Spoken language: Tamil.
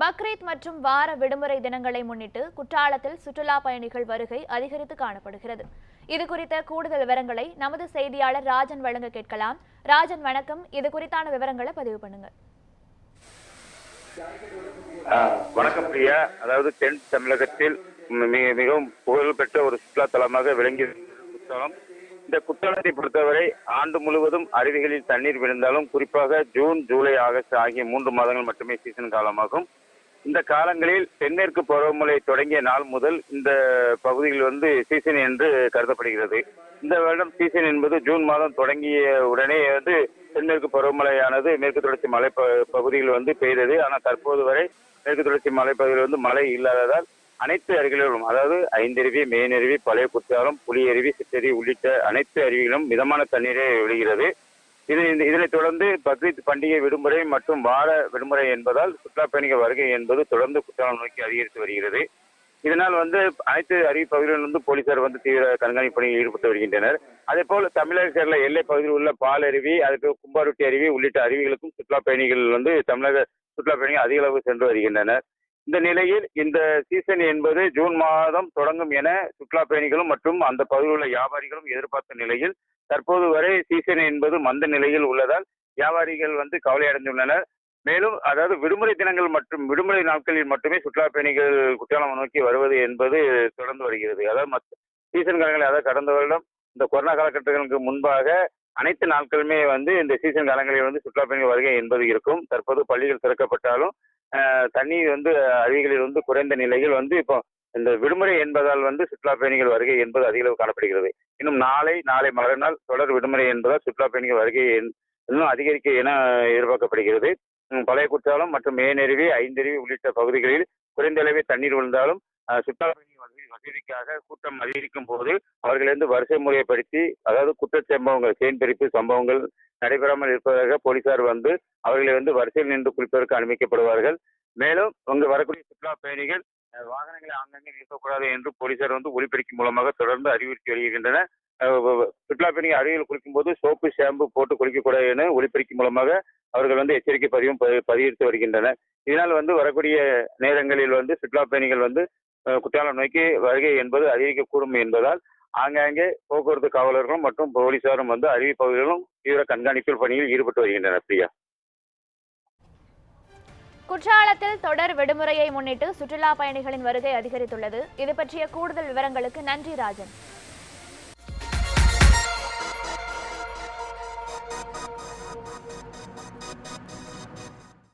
பக்ரீத் மற்றும் வார விடுமுறை தினங்களை முன்னிட்டு குற்றாலத்தில் சுற்றுலா பயணிகள் வருகை அதிகரித்து காணப்படுகிறது. இது குறித்த கூடுதல் விவரங்களை நமது செய்தியாளர் ராஜன் வழங்க கேட்கலாம். ராஜன் வணக்கம். இது குறித்தான விவரங்களை பதிவு பண்ணுங்க வணக்கம் பிரியா. அதாவது தென் தமிழகத்தில் மிக மிகவும் புகழ்பெற்ற ஒரு சுற்றுலா தலமாக விளங்கி குற்றாலம். இந்த குற்றாலத்தை பொறுத்தவரை ஆண்டு முழுவதும் அருவிகளில் தண்ணீர் விழுந்தாலும் குறிப்பாக ஜூன் ஜூலை ஆகஸ்ட் ஆகிய மூன்று மாதங்கள் மட்டுமே சீசன் காலமாகும். இந்த காலங்களில் தென்மேற்கு பருவமழை தொடங்கிய நாள் முதல் இந்த பகுதியில் வந்து சீசன் என்று கருதப்படுகிறது. இந்த வருடம் சீசன் என்பது ஜூன் மாதம் தொடங்கிய உடனே வந்து தென்மேற்கு பருவமழையானது மேற்கு தொடர்ச்சி மலை ப- பகுதியில் வந்து பெய்தது. ஆனால் தற்போது வரை மேற்கு தொடர்ச்சி மலைப்பகுதியில் வந்து மழை இல்லாததால் அனைத்து அருவிகளும் அதாவது ஐந்தருவி மேனருவி பழைய குற்றாலம் புலியருவி சிற்றருவி உள்ளிட்ட அனைத்து அருவிகளும் மிதமான தண்ணீரே விழுகிறது இது இதனை இதனைத் தொடர்ந்து பக்ரீத் பண்டிகை விடுமுறை மற்றும் வார விடுமுறை என்பதால் சுற்றுலா பயணிகள் வருகை என்பது தொடர்ந்து குற்றாலம் நோக்கி அதிகரித்து வருகிறது. இதனால் வந்து அனைத்து அருவி பகுதிகளிலிருந்து வந்து போலீசார் வந்து தீவிர கண்காணிப்பு பணியில் ஈடுபட்டு வருகின்றனர். அதே போல தமிழக சேர்ல எல்லை பகுதியில் உள்ள பால் அருவி அதுக்கு கும்பாருட்டி அருவி உள்ளிட்ட அருவிகளுக்கும் சுற்றுலா பயணிகள் வந்து தமிழக சுற்றுலா பயணிகள் அதிக அளவு சென்று வருகின்றனர். இந்த நிலையில் இந்த சீசன் என்பது ஜூன் மாதம் தொடங்கும் என சுற்றுலா பயணிகளும் மற்றும் அந்த பகுதியில் உள்ள வியாபாரிகளும் எதிர்பார்த்த நிலையில் தற்போது வரை சீசன் என்பது மந்த நிலையில் உள்ளதால் வியாபாரிகள் வந்து கவலை அடைந்துள்ளனர். மேலும் அதாவது விடுமுறை தினங்கள் மற்றும் விடுமுறை நாட்களில் மட்டுமே சுற்றுலா பயணிகள் குற்றாலம் நோக்கி வருவது என்பது தொடர்ந்து வருகிறது. அதாவது மற்ற சீசன் காலங்களில் அதாவது கடந்த வருடம் இந்த கொரோனா காலகட்டங்களுக்கு முன்பாக அனைத்து நாட்களுமே வந்து இந்த சீசன் காலங்களில் வந்து சுற்றுலா பயணிகள் வருகை என்பது இருக்கும். தற்போது பள்ளிகள் திறக்கப்பட்டாலும் தண்ணீர் வந்து அருவிகளில் வந்து குறைந்த நிலையில் வந்து இப்போ இந்த விடுமுறை என்பதால் வந்து சுற்றுலா பயணிகள் வருகை என்பது அதிக அளவு காணப்படுகிறது. இன்னும் நாளை நாளை மறுநாள் தொடர் விடுமுறை என்பதால் சுற்றுலா பயணிகள் வருகை என்- இன்னும் அதிகரிக்க என எதிர்பார்க்கப்படுகிறது. பழைய குற்றாலம் மற்றும் மேனருவி ஐந்தருவி உள்ளிட்ட பகுதிகளில் குறைந்த அளவே தண்ணீர் விழுந்தாலும் அஹ், சுற்றுலா வசதி- வசதிக்காக கூட்டம் அதிகரிக்கும் போது அவர்களிருந்து வரிசை முறைப்படுத்தி அதாவது குற்ற சம்பவங்கள் தேன் பிரிப்பு சம்பவங்கள் நடைபெறாமல் இருப்பதாக போலீசார் வந்து அவர்களை வந்து வரிசையில் நின்று குளிப்பதற்கு அனுமதிக்கப்படுவார்கள். மேலும் அங்கு வரக்கூடிய சுற்றுலா பயணிகள் வாகனங்களை ஆங்காங்கே நிறுத்தக்கூடாது என்று போலீசார் வந்து ஒலிபெருக்கி மூலமாக தொடர்ந்து அறிவுறுத்தி வருகின்றனர். சுற்றுலா பயணிகள் அருகில் குளிக்கும் போது சோப்பு ஷாம்பு போட்டு குளிக்கக்கூடாது என ஒலிபெருக்கி மூலமாக அவர்கள் வந்து எச்சரிக்கை பதிவும் ப- வருகின்றனர். இதனால் வந்து வரக்கூடிய நேரங்களில் வந்து சுற்றுலா பயணிகள் வந்து குற்றாலம் நோக்கி வருகை என்பது அதிகரிக்கக்கூடும் என்பதால் ஆங்காங்கே போக்குவரத்து காவலர்களும் மற்றும் போலீசாரும் வந்து அருவி பகுதிகளிலும் தீவிர கண்காணிப்பில் பணியில் ஈடுபட்டு வருகின்றனர் பிரியா. குற்றாலத்தில் தொடர் விடுமுறையை முன்னிட்டு சுற்றுலா பயணிகளின் வருகை அதிகரித்துள்ளது. இது பற்றிய கூடுதல் விவரங்களுக்கு நன்றி ராஜன்.